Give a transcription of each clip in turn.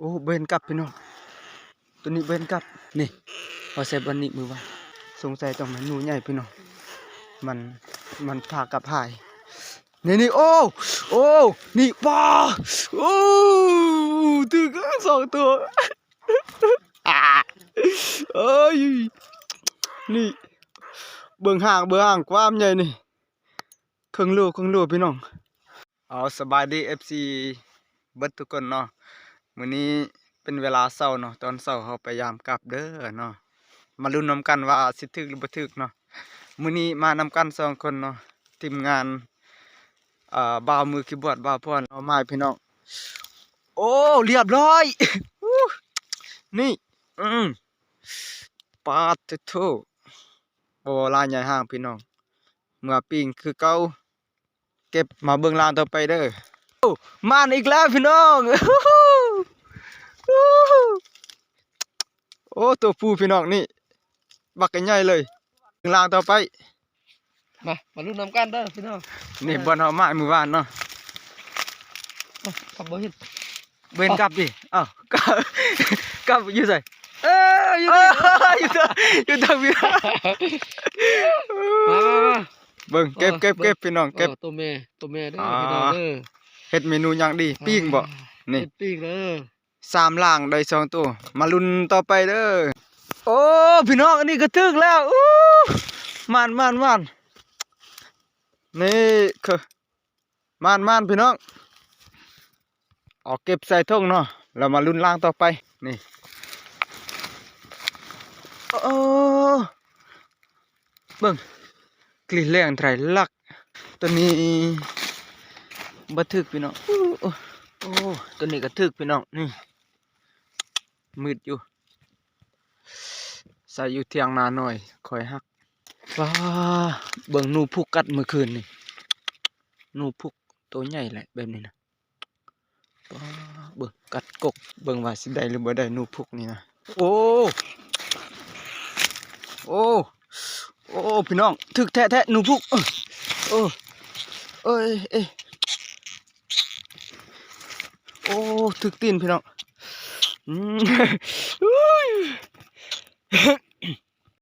โอ้เบนกลับพี่น้องตัวนี้เบนกลับนี่พอใส่บันนี้มือว่าสงสัยต้องมันหนูใหญ่พี่น้องมันมันพากับหายนี่นี่โอ้โอ้นี่ว้าโอ้ถึงกันสองตัวอ่าเอ้ยนี่เบิ่งห่างเบิ่งห่างความใหญ่นี่เครึ่งโลครึ่งโลพี่น้องเอาสบายดี FC เบิดทุกคนเนาะ มื้อนี้เป็นเวลาเช้าเนาะตอนเช้าเขาพยายามกลับเด้อเนาะมาลุ้นนำกันว่าสิถึกหรือบ่ถึกเนาะมื้อนี้มานำกันสองคนเนาะทีมงานเอ่อบ่าวมือคีย์บอร์ดบ่าวพรเอาไม้พี่น้องโอ้เรียบร้อยนี่อืมปาดโถบ่ลาใหญ่ห้างพี่น้องเมื่อปิ้งคือเก่าเก็บมาเบิ่งลางต่อไปเด้อมาอีกแล้วพี่น้อง โอ้ตัวผู้พี่น้องนี่ บักกันใหญ่เลยถึงลางต่อไป มา มาลุ้นนำกันเด้อพี่น้อง นี่บอลเฮามามือวานเนาะเอาขับบ่เห็นเบนกลับดิเอ้าวกลับกลับอยู่ไสเอ้ยอยู่เอ้นี่ยอยู่ทางอยู่ทางพี่มามามาเบิ่งเก็บเก็บเก็บพี่น้องเก็บออตัวแม่ตัวแม่เด้ออ่าพี่น้องเด้อเฮ็ดเมนูอย่างดีปิ้งบ่นี่เฮ็ดปิ้งเด้อ สามล่างได้สองตัว มาลุ้นต่อไปเด้อโอ้พี่น้องอันนี้ก็ถึกแล้วอู้มานมานมานนี่คือมานมานพี่น้องเอาเก็บใส่ถุงเนาะแล้วมาลุ้นล่างต่อไปนี่โอ้เบิ่งกลิ่นแรงไตรลักตัวนี้บ่ถึกพี่น้องโอ้ตัวนี้ก็ถึกพี่น้องนี่ มืดอยู่ ใส่อยู่เทียงนาหน่อยคอยฮักว้าเบิ่งหนูพุกกัดเมื่อคืนนี่หนูพุกตัวใหญ่แหละแบบนี้นะว้าเบิ่งกัดกกเบิ่งว่าสิได้หรือบ่ได้หนูพุกนี่นะโอ้โอ้โอ้พี่น้องถึกแท้ๆหนูพุกเออโอ้เอ้ยเอ้ยโอ้ถึกตีนพี่น้อง โ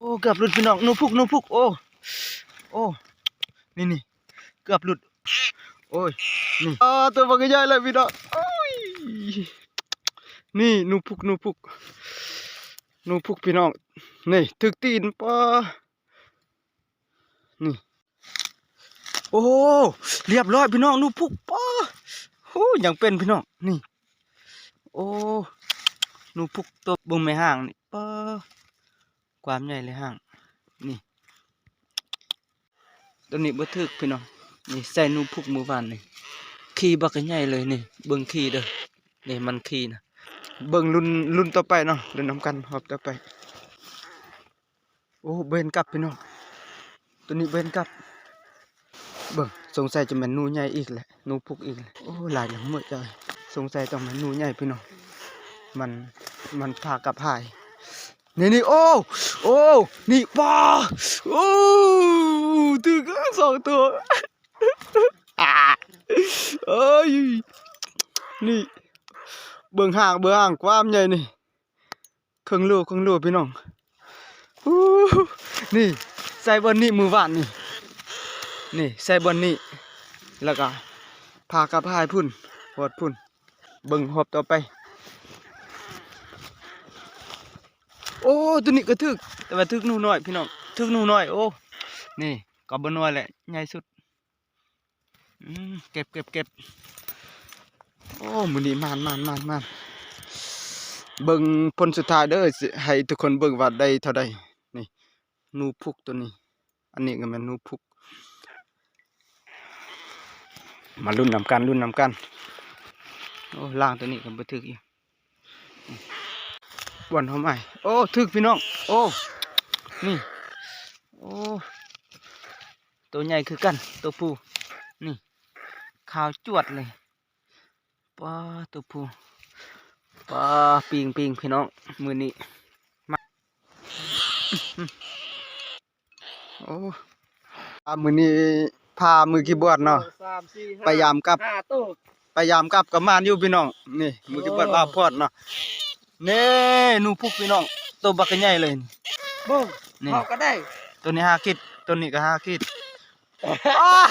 อ้เกือบหลุดพี่น้องนูพุกนูพุกโอ้โอ้นี่นี่เกือบหลุด โอ้ยนี่อ่าตัวบักใหญ่เลยพี่น้องโอ้ยนี่นูพุกนูพุกนูพุกพี่น้องนี่ถึกตีนปะนี่โอ้เรียบร้อยพี่น้องนูพุกปะโอ้ยังเป็นพี่น้องนี่ โอ้ นูพุกตัวเบึงไม่ห่างนี่ป้าความใหญ่เลยห่างนี่ตัวนี้บ่ถึกพี่น้องนี่ใส่หนูพุกมือวานนี่ขี้บักใหญ่เลยนี่เบิ่งขี้เด้อนี่มันขี้นะเบิ่งรุ่นรุ่นต่อไปเนาะรุ่นนำกันหอบต่อไปโอ้เบนกลับพี่น้องตัวนี้เบนกลับเบิ่งสงสัยจะเป็นหนูใหญ่อีกแหละหนูพุกอีกแหละโอ้หลายหลังหมดใจสงสัยต้องเป็นหนูใหญ่พี่น้อง มันมันพากลับหายนี่นี่โอ้โอ้นี่ว้าโอ้ถึงกันสองตัวอ่าเอ้ยนี่เบิ่งห่างเบิ่งห่างความใหญ่นี่เครึ่งโลครึ่งโลพี่น้องนี่ใส่บนนี่มือวานนี่นี่ใส่บนนี่แล้วก็พากลับหายพุ่นหดพุ่นเบิ่งหอบต่อไป โอ้ตัวนี้ก็ถึกแต่ว่าถึกหนูน้อยพี่น้องถึกหนูน้อยโอ้นี่ก็บ่น้อยแหละใหญ่สุดเก็บเก็บเก็บโอ้มือนี้มานมานมานมานเบิ่งผลสุดท้ายเด้อให้ทุกคนเบิ่งว่าได้เท่าใดนี่นูพุกตัวนี้ อันนี้ก็แม่นนูพุก มาลุ้นนำกันลุ้นนำกันโอ้ล่างตัวนี้ก็บ่ถึกอีก บอนเขาใหม่โอ้ถึกพี่น้อง โอ้นี่โอ้ตัวใหญ่คือกันตัวผู้นี่ขาวจวดเลยป้าตัวผู้ป้าปิงปิงพี่น้องมือนี้มาโอ้พามือนี้พามือคีย์บอร์ดเนาะสามสี่ห้พยายามกลับห้าตู้พยายามกลับกับมานอยู่พี่น้องนี่มือที่เปิดบาพอดเนาะ นี่หนูพุกพี่น้องตัวบักใหญ่เลยนี่เบิ่งนี่เขาก็ได้ ตัวนี้ห้าคิดตัวนี้ก็ห้าคิดอ้าว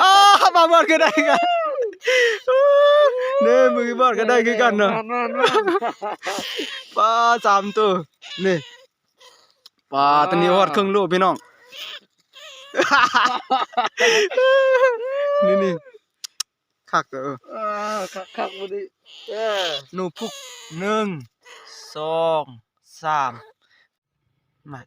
อ้าวบาบอดก็ได้กันนี่มือบอดก็ได้คือกันเนาะมามามาปลาสามตัวนี่ปลาตัวนี้ฮอดครึ่งโลพี่น้องนี่นี่ คักเออเออคักคักบ่ดิเออหนูพุกหนึ่งสองสามมา